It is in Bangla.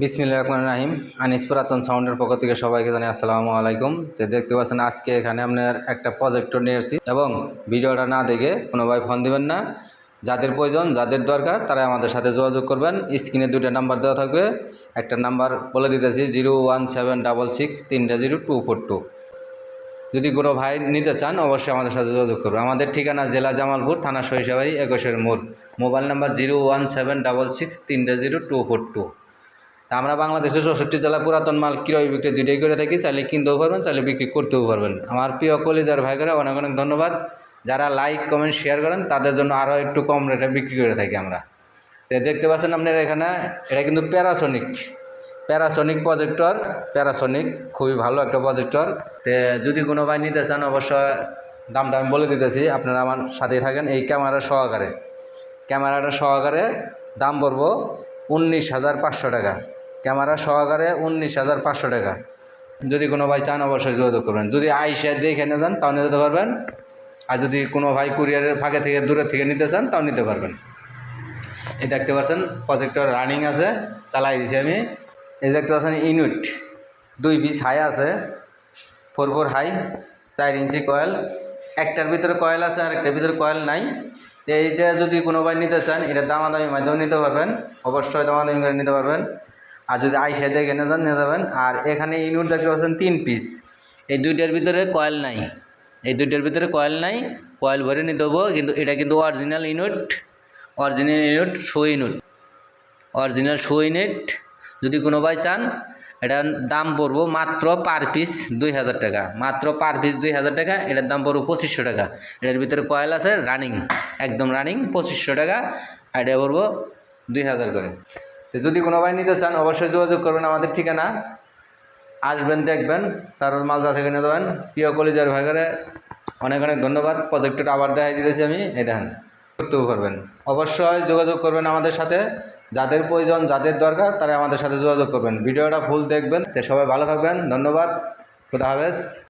বিসমিল্লা রহমান রাহিম। আনিস পুরাতন সাউন্ডের পক্ষ থেকে সবাইকে জানাই আসসালামু আলাইকুম। তো দেখতে পাচ্ছেন, আজকে এখানে আপনার একটা প্রজেক্টর নিয়ে এসেছি এবং ভিডিওটা না দেখে কোনো ভাই ফোন দিবেন না। যাদের প্রয়োজন, যাদের দরকার তারা আমাদের সাথে যোগাযোগ করবেন। স্ক্রিনে দুটো নাম্বার দেওয়া থাকবে। একটা নাম্বার বলে দিতেছি zero one seven double six তিনটা জিরো টু ফোর টু যদি কোনো ভাই নিতে চান, অবশ্যই আমাদের সাথে যোগাযোগ করবে। আমাদের ঠিকানা জেলা জামালপুর, থানা সরিষাবাড়ি, একুশের মোড়। Mobile number zero one seven double six তিনটা জিরো টু ফোর টু তা আমরা বাংলাদেশের চৌষট্টি জেলা পুরাতন মাল ক্রয় বিক্রি দুইটাই করে থাকি, চাইলে কিনতেও পারবেন, চাইলে বিক্রি করতেও পারবেন। আমার প্রিয় কলিজার ভাইরা অনেক অনেক ধন্যবাদ। যারা লাইক কমেন্ট শেয়ার করেন, তাদের জন্য আরও একটু কম রেটে বিক্রি করে থাকি আমরা। তো দেখতে পাচ্ছেন আপনার এখানে, এটা কিন্তু প্যারাসনিক প্যারাসনিক প্রজেক্টর প্যারাসনিক খুবই ভালো একটা প্রজেক্টর তো যদি কোনো ভাই নিতে চান, অবশ্যই দামটা আমি বলে দিতেছি, আপনারা আমার সাথেই থাকেন এই ক্যামেরা সহকারে। ক্যামেরাটা সহকারে দাম পড়ব উনিশ হাজার পাঁচশো টাকা। ক্যামেরা সহকারে উনিশ হাজার পাঁচশো টাকা। যদি কোনো ভাই চান, অবশ্যই যোগাযোগ করবেন। যদি আইসা দেখে নিয়ে যান, তাও নিতে পারবেন। আর যদি কোনো ভাই কুরিয়ারের ফাঁকে থেকে দূরে থেকে নিতে চান, তাও নিতে পারবেন। এই দেখতে পাচ্ছেন, প্রজেক্টর রানিং আছে, চালাই দিছি আমি। এই দেখতে পাচ্ছেন, ইউনিট দুই পিস হাই আছে, ফোর ফোর হাই, চার ইঞ্চি কয়েল। একটার ভিতরে কয়েল আছে আর একটার ভিতরে কয়েল নাই। এইটা যদি কোনো ভাই নিতে চান, এটা দামাদামি মাধ্যমে নিতে পারবেন। অবশ্যই দামাদামি করে নিতে পারবেন। আর যদি আইসা দেখে নিয়ে যান, নিয়ে যাবেন। আর এখানে ইউনিট দেখতে পাচ্ছেন তিন পিস এই দুইটার ভিতরে কয়েল নাই। এই দুইটার ভিতরে কয়েল নাই। কয়েল ভরে নিতে হব, কিন্তু এটা কিন্তু অরিজিনাল ইনুট অরিজিনাল ইনুট শো ইনুট অরিজিনাল শো ইনুট যদি কোনো ভাই চান এটার দাম পড়ব মাত্র পার পিস দুই হাজার টাকা। মাত্র পার পিস দুই হাজার টাকা, এটার দাম পড়ব পঁচিশশো টাকা। এটার ভিতরে কয়েল আছে রানিং একদম রানিং পঁচিশশো টাকা। এটা পড়ব দুই হাজার করে। যদি কোনো ভাই নিতে চান, অবশ্যই যোগাযোগ করবেন আমাদের ঠিকানা। আসবেন, দেখবেন, তারপর মাল যাচাই করে নিয়ে যাবেন প্রিয় কলিজার ভাইগারে অনেক অনেক ধন্যবাদ। প্রজেক্টটা আবার দেখাই দিতেছি আমি। এই দেখেন করতেও পারবেন অবশ্যই যোগাযোগ করবেন আমাদের সাথে। যাদের প্রয়োজন, যাদের দরকার, তারা আমাদের সাথে যোগাযোগ করবেন। ভিডিওটা ফুল দেখবেন। তো সবাই ভালো থাকবেন। ধন্যবাদ। খুদা হাফেজ।